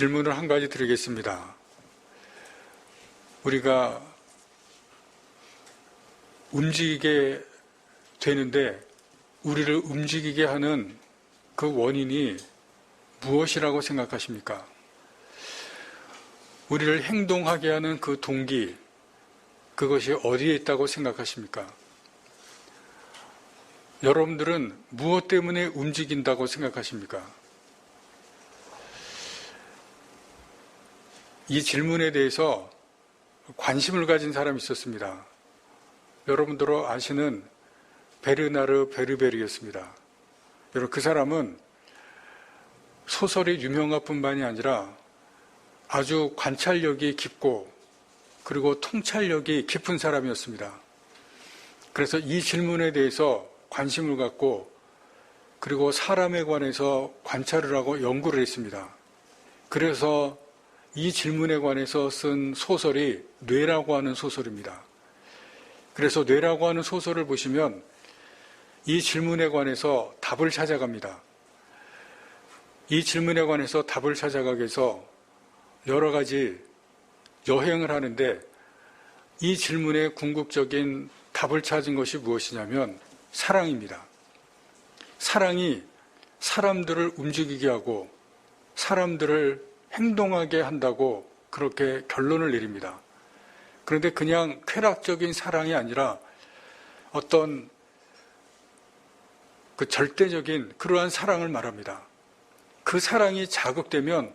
질문을 한 가지 드리겠습니다. 우리가 움직이게 되는데 우리를 움직이게 하는 그 원인이 무엇이라고 생각하십니까? 우리를 행동하게 하는 그 동기, 그것이 어디에 있다고 생각하십니까? 여러분들은 무엇 때문에 움직인다고 생각하십니까? 이 질문에 대해서 관심을 가진 사람이 있었습니다. 여러분들로 아시는 베르나르 베르베르였습니다. 여러분 그 사람은 소설이 유명한 뿐만이 아니라 아주 관찰력이 깊고 그리고 통찰력이 깊은 사람이었습니다. 그래서 이 질문에 대해서 관심을 갖고 그리고 사람에 관해서 관찰을 하고 연구를 했습니다. 그래서 이 질문에 관해서 쓴 소설이 뇌라고 하는 소설입니다. 그래서 뇌라고 하는 소설을 보시면 이 질문에 관해서 답을 찾아갑니다. 이 질문에 관해서 답을 찾아가기 위해서 여러 가지 여행을 하는데 이 질문의 궁극적인 답을 찾은 것이 무엇이냐면 사랑입니다. 사랑이 사람들을 움직이게 하고 사람들을 행동하게 한다고 그렇게 결론을 내립니다. 그런데 그냥 쾌락적인 사랑이 아니라 어떤 그 절대적인 그러한 사랑을 말합니다. 그 사랑이 자극되면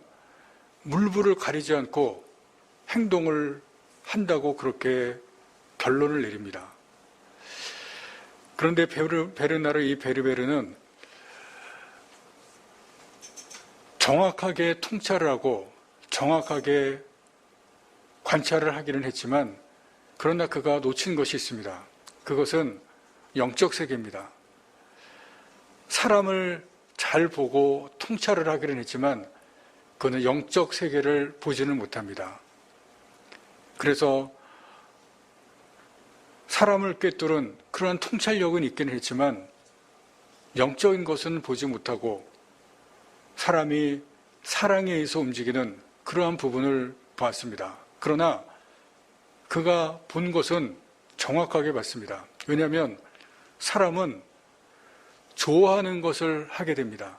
물불을 가리지 않고 행동을 한다고 그렇게 결론을 내립니다. 그런데 베르, 베르나르 이 베르베르는 정확하게 통찰을 하고 정확하게 관찰을 하기는 했지만 그러나 그가 놓친 것이 있습니다. 그것은 영적 세계입니다. 사람을 잘 보고 통찰을 하기는 했지만 그는 영적 세계를 보지는 못합니다. 그래서 사람을 꿰뚫은 그러한 통찰력은 있기는 했지만 영적인 것은 보지 못하고 사람이 사랑에 의해서 움직이는 그러한 부분을 보았습니다. 그러나 그가 본 것은 정확하게 봤습니다. 왜냐하면 사람은 좋아하는 것을 하게 됩니다.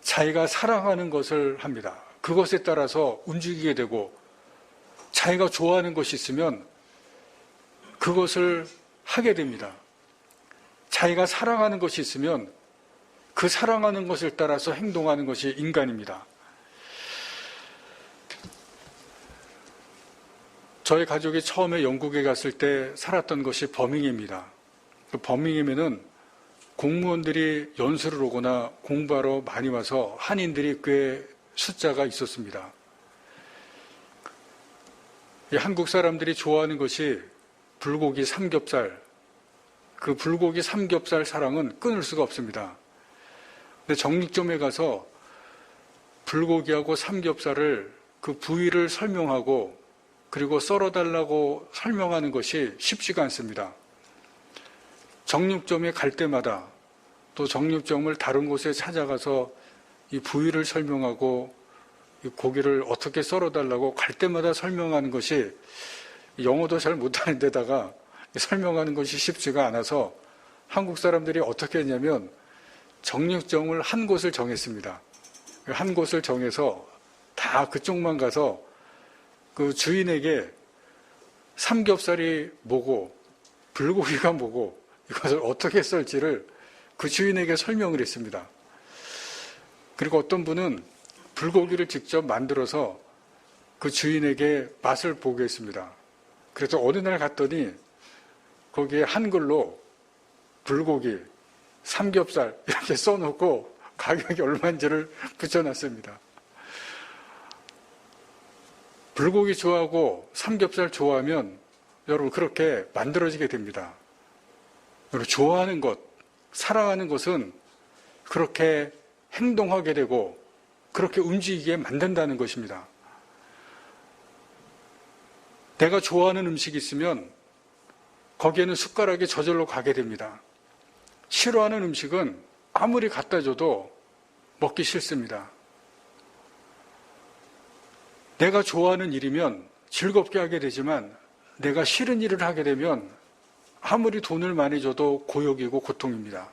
자기가 사랑하는 것을 합니다. 그것에 따라서 움직이게 되고 자기가 좋아하는 것이 있으면 그것을 하게 됩니다. 자기가 사랑하는 것이 있으면 그 사랑하는 것을 따라서 행동하는 것이 인간입니다. 저희 가족이 처음에 영국에 갔을 때 살았던 것이 버밍입니다. 그 버밍이면은 공무원들이 연수를 오거나 공부하러 많이 와서 한인들이 꽤 숫자가 있었습니다. 한국 사람들이 좋아하는 것이 불고기 삼겹살, 그 불고기 삼겹살 사랑은 끊을 수가 없습니다. 근데 정육점에 가서 불고기하고 삼겹살을 그 부위를 설명하고 그리고 썰어달라고 설명하는 것이 쉽지가 않습니다. 정육점에 갈 때마다 또 정육점을 다른 곳에 찾아가서 이 부위를 설명하고 이 고기를 어떻게 썰어달라고 갈 때마다 설명하는 것이 영어도 잘 못하는 데다가 설명하는 것이 쉽지가 않아서 한국 사람들이 어떻게 했냐면 정육점을 한 곳을 정했습니다. 한 곳을 정해서 다 그쪽만 가서 그 주인에게 삼겹살이 뭐고 불고기가 뭐고 이것을 어떻게 썰지를 그 주인에게 설명을 했습니다. 그리고 어떤 분은 불고기를 직접 만들어서 그 주인에게 맛을 보게 했습니다. 그래서 어느 날 갔더니 거기에 한글로 불고기, 삼겹살 이렇게 써놓고 가격이 얼마인지를 붙여놨습니다. 불고기 좋아하고 삼겹살 좋아하면 여러분 그렇게 만들어지게 됩니다. 여러분 좋아하는 것, 사랑하는 것은 그렇게 행동하게 되고 그렇게 움직이게 만든다는 것입니다. 내가 좋아하는 음식이 있으면 거기에는 숟가락이 저절로 가게 됩니다. 싫어하는 음식은 아무리 갖다 줘도 먹기 싫습니다. 내가 좋아하는 일이면 즐겁게 하게 되지만 내가 싫은 일을 하게 되면 아무리 돈을 많이 줘도 고역이고 고통입니다.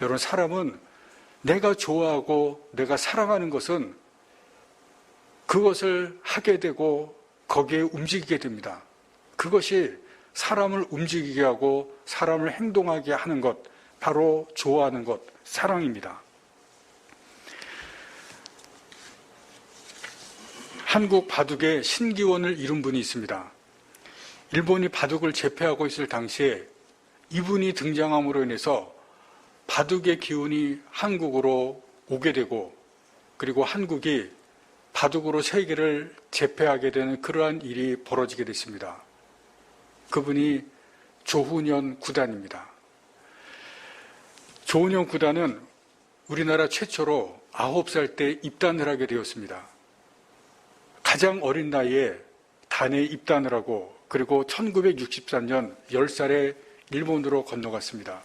여러분, 사람은 내가 좋아하고 내가 사랑하는 것은 그것을 하게 되고 거기에 움직이게 됩니다. 그것이 사람을 움직이게 하고 사람을 행동하게 하는 것, 바로 좋아하는 것, 사랑입니다. 한국 바둑의 신기원을 이룬 분이 있습니다. 일본이 바둑을 제패하고 있을 당시에 이분이 등장함으로 인해서 바둑의 기운이 한국으로 오게 되고 그리고 한국이 바둑으로 세계를 제패하게 되는 그러한 일이 벌어지게 됐습니다. 그분이 조훈현 구단입니다. 조훈현 구단은 우리나라 최초로 9살 때 입단을 하게 되었습니다. 가장 어린 나이에 단에 입단을 하고 그리고 1963년 10살에 일본으로 건너갔습니다.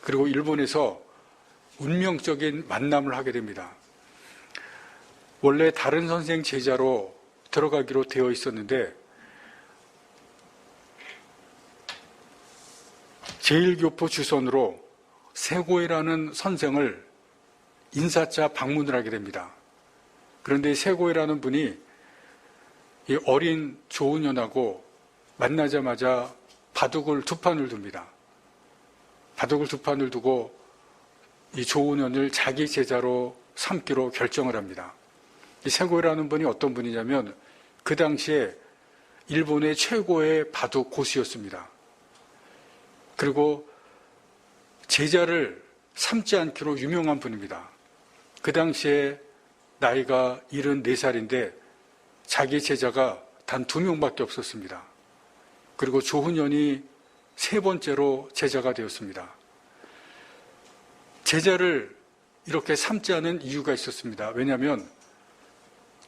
그리고 일본에서 운명적인 만남을 하게 됩니다. 원래 다른 선생 제자로 들어가기로 되어 있었는데 제1교포 주선으로 세고이라는 선생을 인사차 방문을 하게 됩니다. 그런데 세고이라는 분이 이 어린 조은현하고 만나자마자 바둑을 두 판을 둡니다. 바둑을 두 판을 두고 이 조은현을 자기 제자로 삼기로 결정을 합니다. 이 세고이라는 분이 어떤 분이냐면 그 당시에 일본의 최고의 바둑 고수였습니다. 그리고 제자를 삼지 않기로 유명한 분입니다. 그 당시에 나이가 74살인데 자기 제자가 단 두 명밖에 없었습니다. 그리고 조훈현이 세 번째로 제자가 되었습니다. 제자를 이렇게 삼지 않은 이유가 있었습니다. 왜냐하면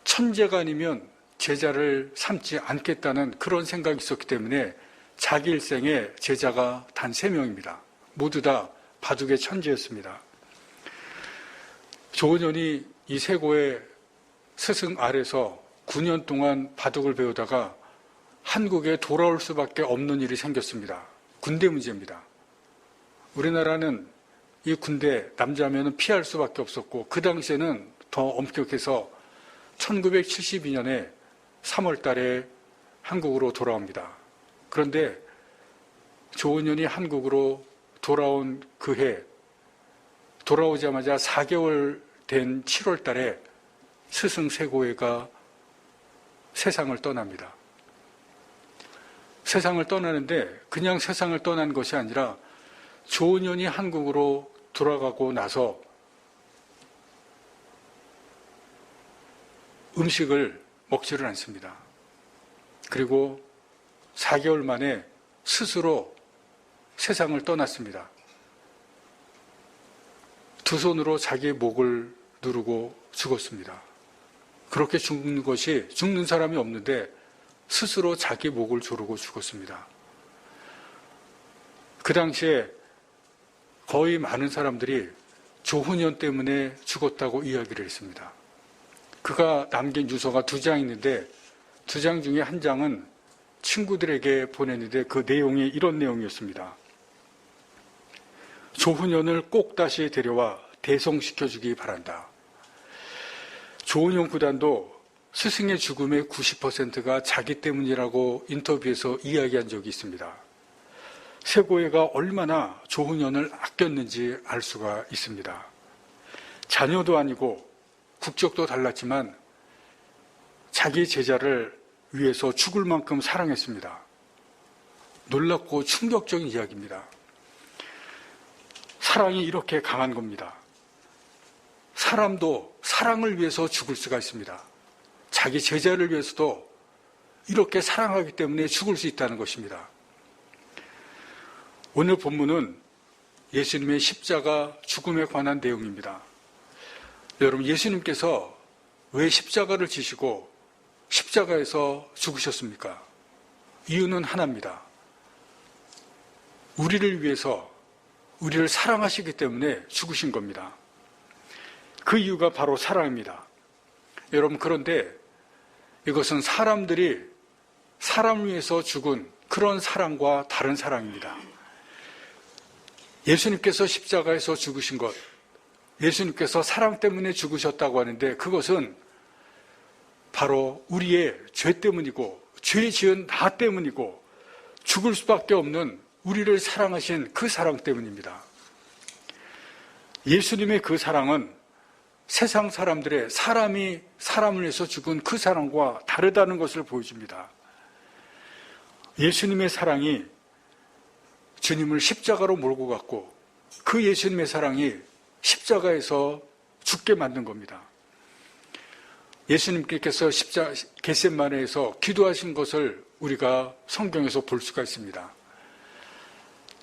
천재가 아니면 제자를 삼지 않겠다는 그런 생각이 있었기 때문에 자기 일생에 제자가 단세 명입니다. 모두 다 바둑의 천재였습니다. 조은현이 이 세고의 스승 아래서 9년 동안 바둑을 배우다가 한국에 돌아올 수밖에 없는 일이 생겼습니다. 군대 문제입니다. 우리나라는 이 군대 남자면은 피할 수밖에 없었고 그 당시에는 더 엄격해서 1972년에 3월 달에 한국으로 돌아옵니다. 그런데 조은현이 한국으로 돌아온 그 해, 돌아오자마자 4개월 된 7월 달에 스승 세고회가 세상을 떠납니다. 세상을 떠나는데 그냥 세상을 떠난 것이 아니라 조은현이 한국으로 돌아가고 나서 음식을 먹지를 않습니다. 그리고 4개월 만에 스스로 세상을 떠났습니다. 두 손으로 자기의 목을 누르고 죽었습니다. 그렇게 죽는 것이 죽는 사람이 없는데 스스로 자기 목을 조르고 죽었습니다. 그 당시에 거의 많은 사람들이 조훈현 때문에 죽었다고 이야기를 했습니다. 그가 남긴 유서가 두 장 있는데 두 장 중에 한 장은 친구들에게 보냈는데 그 내용이 이런 내용이었습니다. 조훈현을 꼭 다시 데려와 대성시켜주기 바란다. 조은영 구단도 스승의 죽음의 90%가 자기 때문이라고 인터뷰에서 이야기한 적이 있습니다. 세고회가 얼마나 조훈현을 아꼈는지 알 수가 있습니다. 자녀도 아니고 국적도 달랐지만 자기 제자를 위해서 죽을 만큼 사랑했습니다. 놀랍고 충격적인 이야기입니다. 사랑이 이렇게 강한 겁니다. 사람도 사랑을 위해서 죽을 수가 있습니다. 자기 제자를 위해서도 이렇게 사랑하기 때문에 죽을 수 있다는 것입니다. 오늘 본문은 예수님의 십자가 죽음에 관한 내용입니다. 여러분, 예수님께서 왜 십자가를 지시고 십자가에서 죽으셨습니까? 이유는 하나입니다. 우리를 위해서 우리를 사랑하시기 때문에 죽으신 겁니다. 그 이유가 바로 사랑입니다. 여러분, 그런데 이것은 사람들이 사람을 위해서 죽은 그런 사랑과 다른 사랑입니다. 예수님께서 십자가에서 죽으신 것, 예수님께서 사랑 때문에 죽으셨다고 하는데 그것은 바로 우리의 죄 때문이고 죄 지은 나 때문이고 죽을 수밖에 없는 우리를 사랑하신 그 사랑 때문입니다. 예수님의 그 사랑은 세상 사람들의 사람이 사람을 위해서 죽은 그 사랑과 다르다는 것을 보여줍니다. 예수님의 사랑이 주님을 십자가로 몰고 갔고 그 예수님의 사랑이 십자가에서 죽게 만든 겁니다. 예수님께서 십자 겟셋마네에서 기도하신 것을 우리가 성경에서 볼 수가 있습니다.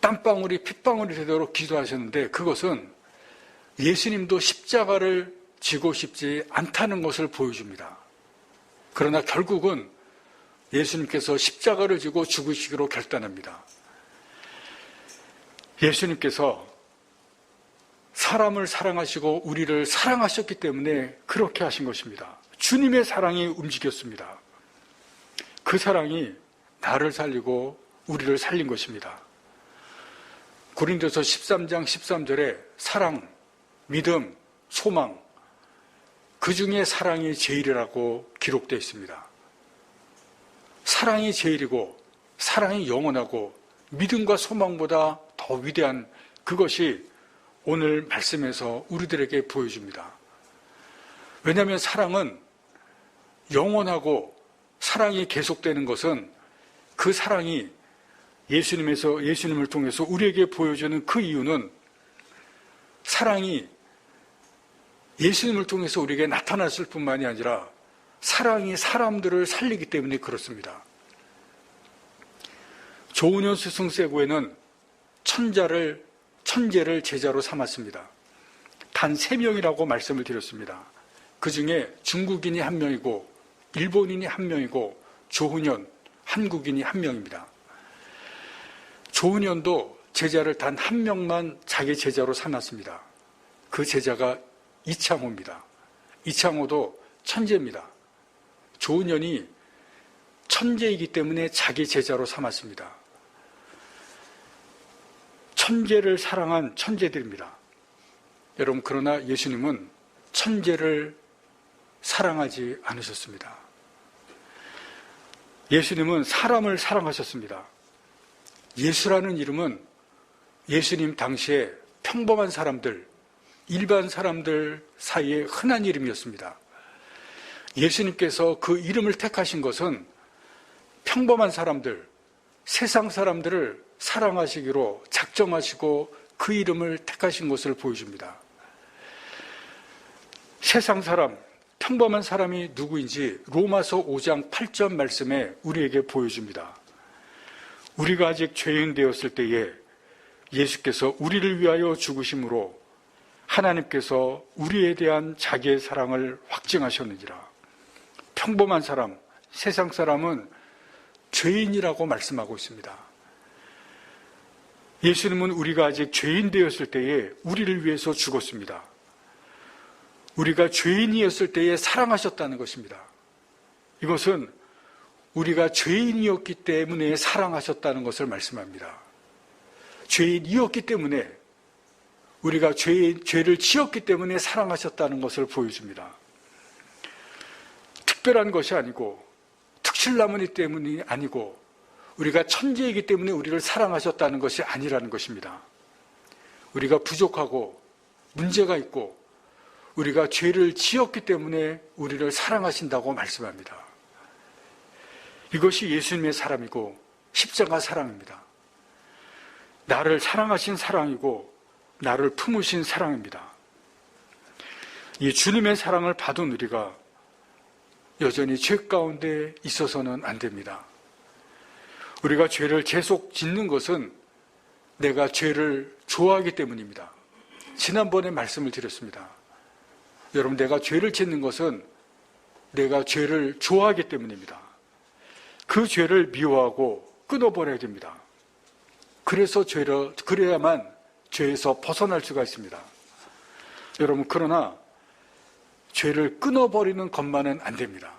땀방울이 핏방울이 되도록 기도하셨는데 그것은 예수님도 십자가를 지고 싶지 않다는 것을 보여줍니다. 그러나 결국은 예수님께서 십자가를 지고 죽으시기로 결단합니다. 예수님께서 사람을 사랑하시고 우리를 사랑하셨기 때문에 그렇게 하신 것입니다. 주님의 사랑이 움직였습니다. 그 사랑이 나를 살리고 우리를 살린 것입니다. 고린도서 13장 13절에 사랑, 믿음, 소망, 그 중에 사랑이 제일이라고 기록되어 있습니다. 사랑이 제일이고, 사랑이 영원하고, 믿음과 소망보다 더 위대한 그것이 오늘 말씀에서 우리들에게 보여줍니다. 왜냐하면 사랑은 영원하고 사랑이 계속되는 것은 그 사랑이 예수님에서 예수님을 통해서 우리에게 보여주는 그 이유는 사랑이 예수님을 통해서 우리에게 나타났을 뿐만이 아니라 사랑이 사람들을 살리기 때문에 그렇습니다. 조은현 스승세고에는 천자를 천재를 제자로 삼았습니다. 단 세 명이라고 말씀을 드렸습니다. 그 중에 중국인이 한 명이고 일본인이 한 명이고 조훈현 한국인이 한 명입니다. 조훈현도 제자를 단 한 명만 자기 제자로 삼았습니다. 그 제자가 이창호입니다. 이창호도 천재입니다. 조훈현이 천재이기 때문에 자기 제자로 삼았습니다. 천재를 사랑한 천재들입니다. 여러분, 그러나 예수님은 천재를 사랑하지 않으셨습니다. 예수님은 사람을 사랑하셨습니다. 예수라는 이름은 예수님 당시에 평범한 사람들, 일반 사람들 사이에 흔한 이름이었습니다. 예수님께서 그 이름을 택하신 것은 평범한 사람들, 세상 사람들을 사랑하시기로 작정하시고 그 이름을 택하신 것을 보여줍니다. 세상 사람, 평범한 사람이 누구인지 로마서 5장 8절 말씀에 우리에게 보여줍니다. 우리가 아직 죄인 되었을 때에 예수께서 우리를 위하여 죽으심으로 하나님께서 우리에 대한 자기의 사랑을 확증하셨느니라. 평범한 사람, 세상 사람은 죄인이라고 말씀하고 있습니다. 예수님은 우리가 아직 죄인 되었을 때에 우리를 위해서 죽었습니다. 우리가 죄인이었을 때에 사랑하셨다는 것입니다. 이것은 우리가 죄인이었기 때문에 사랑하셨다는 것을 말씀합니다. 죄인이었기 때문에 우리가 죄, 죄를 지었기 때문에 사랑하셨다는 것을 보여줍니다. 특별한 것이 아니고 특실나무니 때문이 아니고 우리가 천재이기 때문에 우리를 사랑하셨다는 것이 아니라는 것입니다. 우리가 부족하고 문제가 있고 우리가 죄를 지었기 때문에 우리를 사랑하신다고 말씀합니다. 이것이 예수님의 사람이고 십자가 사랑입니다. 나를 사랑하신 사랑이고 나를 품으신 사랑입니다. 이 주님의 사랑을 받은 우리가 여전히 죄 가운데 있어서는 안 됩니다. 우리가 죄를 계속 짓는 것은 내가 죄를 좋아하기 때문입니다. 지난번에 말씀을 드렸습니다. 여러분, 내가 죄를 짓는 것은 내가 죄를 좋아하기 때문입니다. 그 죄를 미워하고 끊어버려야 됩니다. 그래서 죄를, 그래야만 죄에서 벗어날 수가 있습니다. 여러분, 그러나 죄를 끊어버리는 것만은 안 됩니다.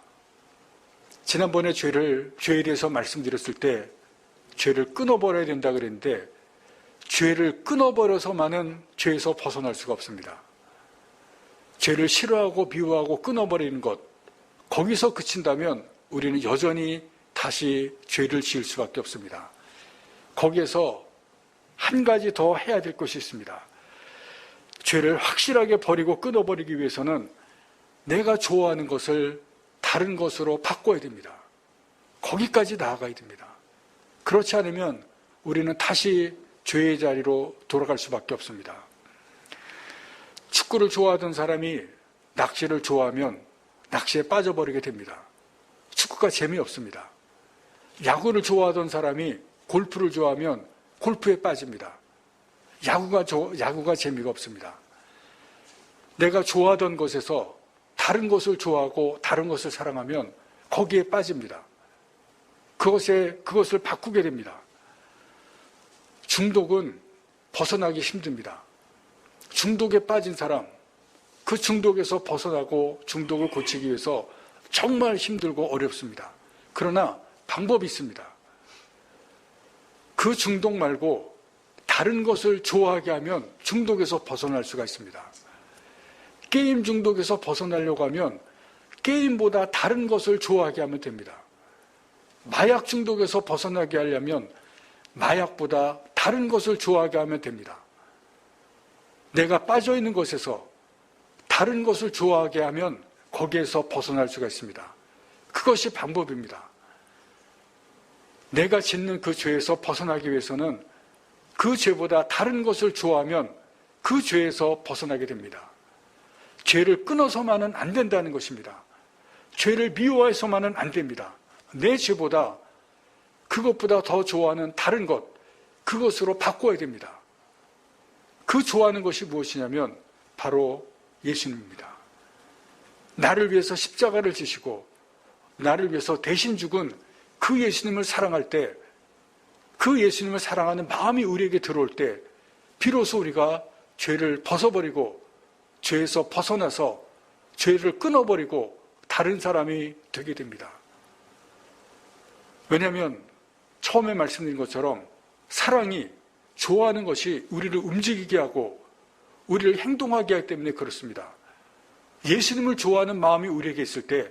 지난번에 죄를, 죄에 대해서 말씀드렸을 때 죄를 끊어버려야 된다 그랬는데 죄를 끊어버려서만은 죄에서 벗어날 수가 없습니다. 죄를 싫어하고 미워하고 끊어버리는 것, 거기서 그친다면 우리는 여전히 다시 죄를 지을 수밖에 없습니다. 거기에서 한 가지 더 해야 될 것이 있습니다. 죄를 확실하게 버리고 끊어버리기 위해서는 내가 좋아하는 것을 다른 것으로 바꿔야 됩니다. 거기까지 나아가야 됩니다. 그렇지 않으면 우리는 다시 죄의 자리로 돌아갈 수밖에 없습니다. 축구를 좋아하던 사람이 낚시를 좋아하면 낚시에 빠져버리게 됩니다. 축구가 재미없습니다. 야구를 좋아하던 사람이 골프를 좋아하면 골프에 빠집니다. 야구가, 조, 야구가 재미가 없습니다. 내가 좋아하던 것에서 다른 것을 좋아하고 다른 것을 사랑하면 거기에 빠집니다. 그것에, 그것을 바꾸게 됩니다. 중독은 벗어나기 힘듭니다. 중독에 빠진 사람, 그 중독에서 벗어나고 중독을 고치기 위해서 정말 힘들고 어렵습니다. 그러나 방법이 있습니다. 그 중독 말고 다른 것을 좋아하게 하면 중독에서 벗어날 수가 있습니다. 게임 중독에서 벗어나려고 하면 게임보다 다른 것을 좋아하게 하면 됩니다. 마약 중독에서 벗어나게 하려면 마약보다 다른 것을 좋아하게 하면 됩니다. 내가 빠져 있는 것에서 다른 것을 좋아하게 하면 거기에서 벗어날 수가 있습니다. 그것이 방법입니다. 내가 짓는 그 죄에서 벗어나기 위해서는 그 죄보다 다른 것을 좋아하면 그 죄에서 벗어나게 됩니다. 죄를 끊어서만은 안 된다는 것입니다. 죄를 미워해서만은 안 됩니다. 내 죄보다 그것보다 더 좋아하는 다른 것, 그것으로 바꿔야 됩니다. 그 좋아하는 것이 무엇이냐면 바로 예수님입니다. 나를 위해서 십자가를 지시고 나를 위해서 대신 죽은 그 예수님을 사랑할 때, 그 예수님을 사랑하는 마음이 우리에게 들어올 때, 비로소 우리가 죄를 벗어버리고 죄에서 벗어나서 죄를 끊어버리고 다른 사람이 되게 됩니다. 왜냐하면 처음에 말씀드린 것처럼 사랑이 좋아하는 것이 우리를 움직이게 하고 우리를 행동하게 하기 때문에 그렇습니다. 예수님을 좋아하는 마음이 우리에게 있을 때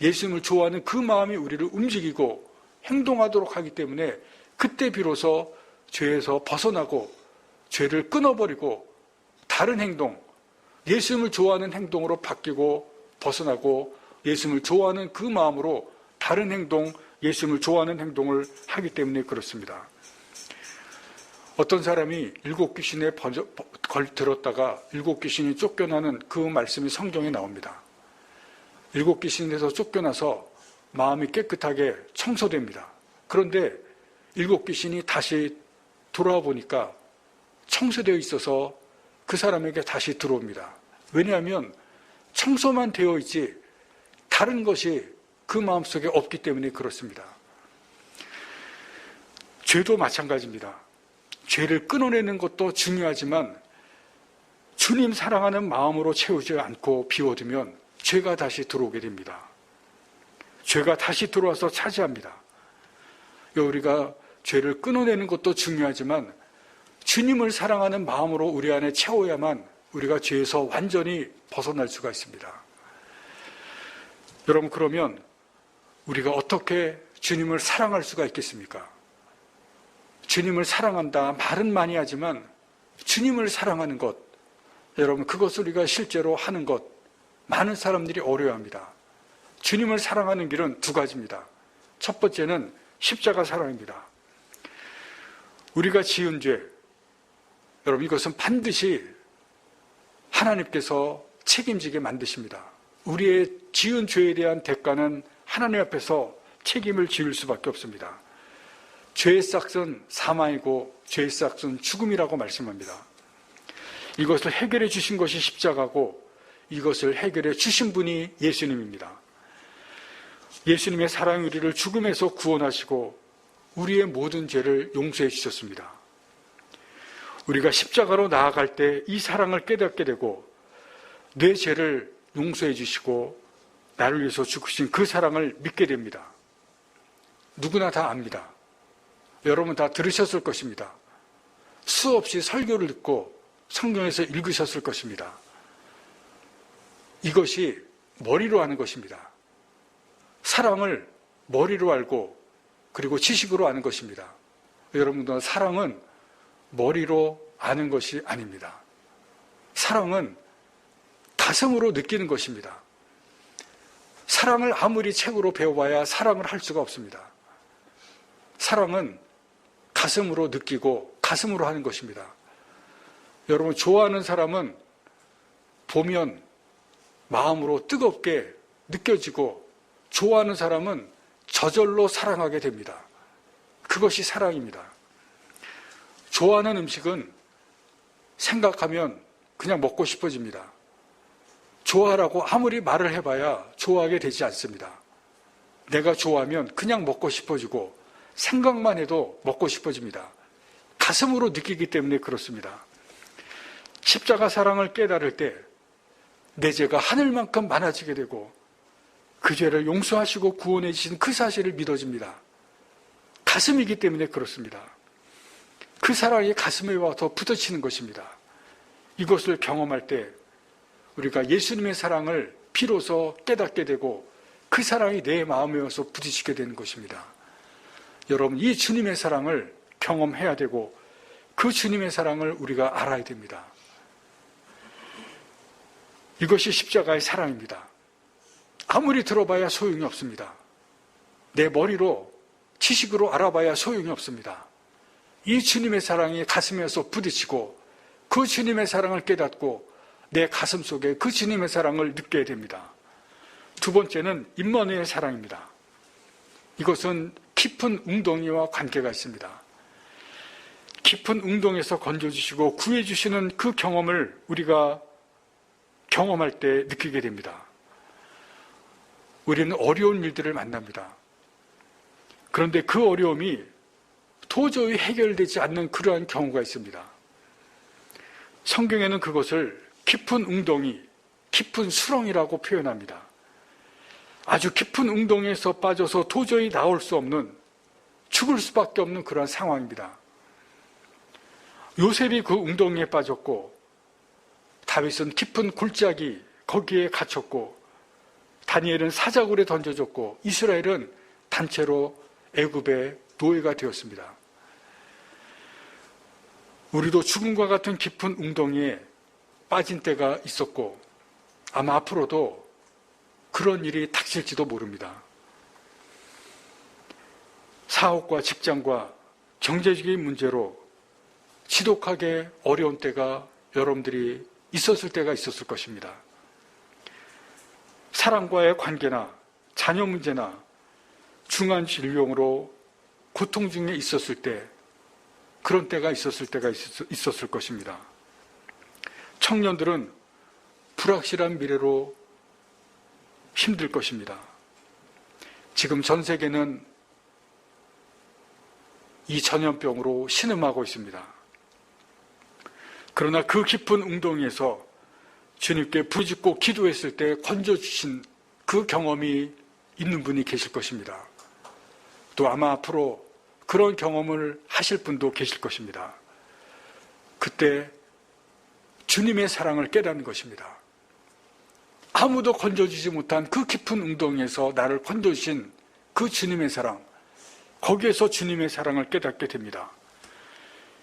예수님을 좋아하는 그 마음이 우리를 움직이고 행동하도록 하기 때문에 그때 비로소 죄에서 벗어나고 죄를 끊어버리고 다른 행동, 예수님을 좋아하는 행동으로 바뀌고 벗어나고 예수님을 좋아하는 그 마음으로 다른 행동, 예수님을 좋아하는 행동을 하기 때문에 그렇습니다. 어떤 사람이 일곱 귀신에 번져, 걸 들었다가 일곱 귀신이 쫓겨나는 그 말씀이 성경에 나옵니다. 일곱 귀신에서 쫓겨나서 마음이 깨끗하게 청소됩니다. 그런데 일곱 귀신이 다시 돌아와 보니까 청소되어 있어서 그 사람에게 다시 들어옵니다. 왜냐하면 청소만 되어 있지 다른 것이 그 마음속에 없기 때문에 그렇습니다. 죄도 마찬가지입니다. 죄를 끊어내는 것도 중요하지만 주님 사랑하는 마음으로 채우지 않고 비워두면 죄가 다시 들어오게 됩니다. 죄가 다시 들어와서 차지합니다. 우리가 죄를 끊어내는 것도 중요하지만 주님을 사랑하는 마음으로 우리 안에 채워야만 우리가 죄에서 완전히 벗어날 수가 있습니다. 여러분, 그러면 우리가 어떻게 주님을 사랑할 수가 있겠습니까? 주님을 사랑한다 말은 많이 하지만 주님을 사랑하는 것, 여러분, 그것을 우리가 실제로 하는 것, 많은 사람들이 어려워합니다. 주님을 사랑하는 길은 두 가지입니다. 첫 번째는 십자가 사랑입니다. 우리가 지은 죄, 여러분 이것은 반드시 하나님께서 책임지게 만드십니다. 우리의 지은 죄에 대한 대가는 하나님 앞에서 책임을 지을 수밖에 없습니다. 죄의 싹은 사망이고 죄의 싹은 죽음이라고 말씀합니다. 이것을 해결해 주신 것이 십자가고 이것을 해결해 주신 분이 예수님입니다. 예수님의 사랑이 우리를 죽음에서 구원하시고 우리의 모든 죄를 용서해 주셨습니다. 우리가 십자가로 나아갈 때 이 사랑을 깨닫게 되고 내 죄를 용서해 주시고 나를 위해서 죽으신 그 사랑을 믿게 됩니다. 누구나 다 압니다. 여러분 다 들으셨을 것입니다. 수없이 설교를 듣고 성경에서 읽으셨을 것입니다. 이것이 머리로 하는 것입니다. 사랑을 머리로 알고 그리고 지식으로 아는 것입니다. 여러분들 사랑은 머리로 아는 것이 아닙니다. 사랑은 가슴으로 느끼는 것입니다. 사랑을 아무리 책으로 배워봐야 사랑을 할 수가 없습니다. 사랑은 가슴으로 느끼고 가슴으로 하는 것입니다. 여러분, 좋아하는 사람은 보면 마음으로 뜨겁게 느껴지고 좋아하는 사람은 저절로 사랑하게 됩니다. 그것이 사랑입니다. 좋아하는 음식은 생각하면 그냥 먹고 싶어집니다. 좋아라고 아무리 말을 해봐야 좋아하게 되지 않습니다. 내가 좋아하면 그냥 먹고 싶어지고 생각만 해도 먹고 싶어집니다. 가슴으로 느끼기 때문에 그렇습니다. 십자가 사랑을 깨달을 때 내 죄가 하늘만큼 많아지게 되고 그 죄를 용서하시고 구원해 주신 그 사실을 믿어집니다. 가슴이기 때문에 그렇습니다. 그 사랑이 가슴에 와서 부딪히는 것입니다. 이것을 경험할 때 우리가 예수님의 사랑을 비로소 깨닫게 되고 그 사랑이 내 마음에 와서 부딪히게 되는 것입니다. 여러분, 이 주님의 사랑을 경험해야 되고 그 주님의 사랑을 우리가 알아야 됩니다. 이것이 십자가의 사랑입니다. 아무리 들어봐야 소용이 없습니다. 내 머리로 지식으로 알아봐야 소용이 없습니다. 이 주님의 사랑이 가슴에서 부딪히고 그 주님의 사랑을 깨닫고 내 가슴 속에 그 주님의 사랑을 느껴야 됩니다. 두 번째는 임마누의 사랑입니다. 이것은 깊은 웅덩이와 관계가 있습니다. 깊은 웅덩이에서 건져주시고 구해주시는 그 경험을 우리가 경험할 때 느끼게 됩니다. 우리는 어려운 일들을 만납니다. 그런데 그 어려움이 도저히 해결되지 않는 그러한 경우가 있습니다. 성경에는 그것을 깊은 웅덩이, 깊은 수렁이라고 표현합니다. 아주 깊은 웅덩이에서 빠져서 도저히 나올 수 없는 죽을 수밖에 없는 그러한 상황입니다. 요셉이 그 웅덩이에 빠졌고 다윗은 깊은 골짜기 거기에 갇혔고 다니엘은 사자굴에 던져졌고 이스라엘은 단체로 애굽의 노예가 되었습니다. 우리도 죽음과 같은 깊은 웅덩이에 빠진 때가 있었고 아마 앞으로도 그런 일이 닥칠지도 모릅니다. 사업과 직장과 경제적인 문제로 지독하게 어려운 때가 여러분들이 있었을 때가 있었을 것입니다. 사랑과의 관계나 자녀 문제나 중한 질병으로 고통 중에 있었을 때 그런 때가 있었을 때가 있었을 것입니다. 청년들은 불확실한 미래로 힘들 것입니다. 지금 전 세계는 이 전염병으로 신음하고 있습니다. 그러나 그 깊은 웅덩이에서 주님께 부짓고 기도했을 때 건져 주신 그 경험이 있는 분이 계실 것입니다. 또 아마 앞으로 그런 경험을 하실 분도 계실 것입니다. 그때 주님의 사랑을 깨닫는 것입니다. 아무도 건져주지 못한 그 깊은 웅덩이에서 나를 건져주신 그 주님의 사랑, 거기에서 주님의 사랑을 깨닫게 됩니다.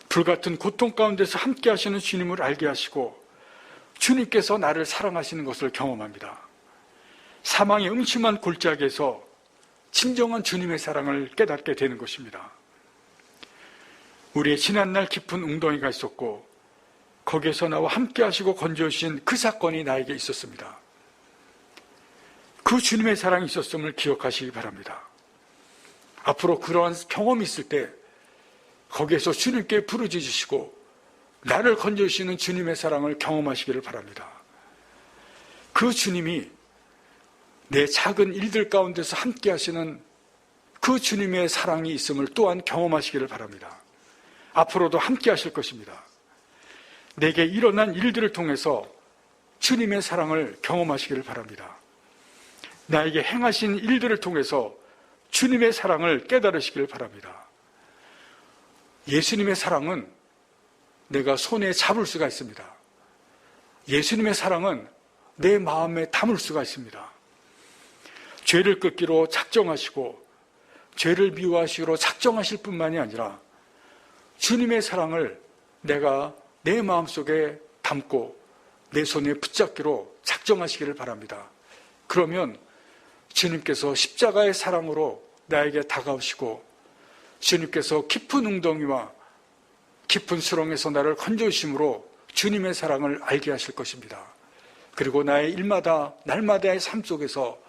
불같은 고통 가운데서 함께 하시는 주님을 알게 하시고 주님께서 나를 사랑하시는 것을 경험합니다. 사망의 음침한 골짜기에서 진정한 주님의 사랑을 깨닫게 되는 것입니다. 우리의 지난날 깊은 웅덩이가 있었고 거기에서 나와 함께 하시고 건져주신 그 사건이 나에게 있었습니다. 그 주님의 사랑이 있었음을 기억하시기 바랍니다. 앞으로 그러한 경험이 있을 때 거기에서 주님께 부르짖으시고 나를 건져주시는 주님의 사랑을 경험하시기를 바랍니다. 그 주님이 내 작은 일들 가운데서 함께 하시는 그 주님의 사랑이 있음을 또한 경험하시기를 바랍니다. 앞으로도 함께 하실 것입니다. 내게 일어난 일들을 통해서 주님의 사랑을 경험하시기를 바랍니다. 나에게 행하신 일들을 통해서 주님의 사랑을 깨달으시길 바랍니다. 예수님의 사랑은 내가 손에 잡을 수가 있습니다. 예수님의 사랑은 내 마음에 담을 수가 있습니다. 죄를 끊기로 작정하시고 죄를 미워하시기로 작정하실 뿐만이 아니라 주님의 사랑을 내가 내 마음속에 담고 내 손에 붙잡기로 작정하시기를 바랍니다. 그러면 주님께서 십자가의 사랑으로 나에게 다가오시고 주님께서 깊은 웅덩이와 깊은 수렁에서 나를 건져주심으로 주님의 사랑을 알게 하실 것입니다. 그리고 나의 일마다 날마다의 삶 속에서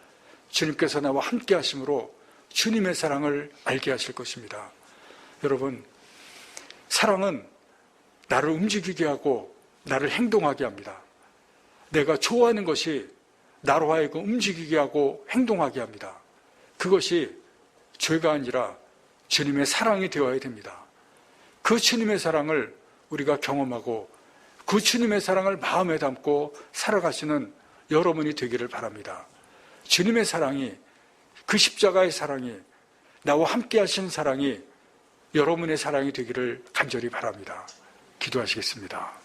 주님께서 나와 함께 하심으로 주님의 사랑을 알게 하실 것입니다. 여러분, 사랑은 나를 움직이게 하고 나를 행동하게 합니다. 내가 좋아하는 것이 나로 하여금 움직이게 하고 행동하게 합니다. 그것이 죄가 아니라 주님의 사랑이 되어야 됩니다. 그 주님의 사랑을 우리가 경험하고 그 주님의 사랑을 마음에 담고 살아가시는 여러분이 되기를 바랍니다. 주님의 사랑이 그 십자가의 사랑이 나와 함께 하신 사랑이 여러분의 사랑이 되기를 간절히 바랍니다. 기도하시겠습니다.